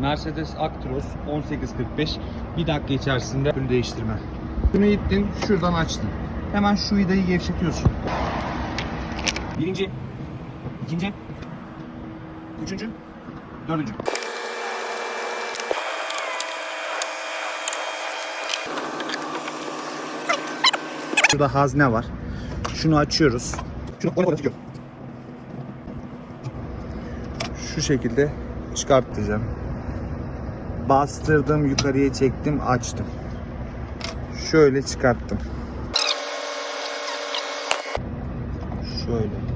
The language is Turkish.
Mercedes Actros 1845 bir dakika içerisinde ön değiştirme. Bunu ittin, şuradan açtın. Hemen şu vidayı gevşetiyorsun. Birinci, ikinci, üçüncü, dördüncü. Şurada hazne var. Şunu açıyoruz. Şunu koy çıkıyor. Şu şekilde çıkartacağım. Bastırdım, yukarıya çektim, açtım. Şöyle çıkarttım. Şöyle.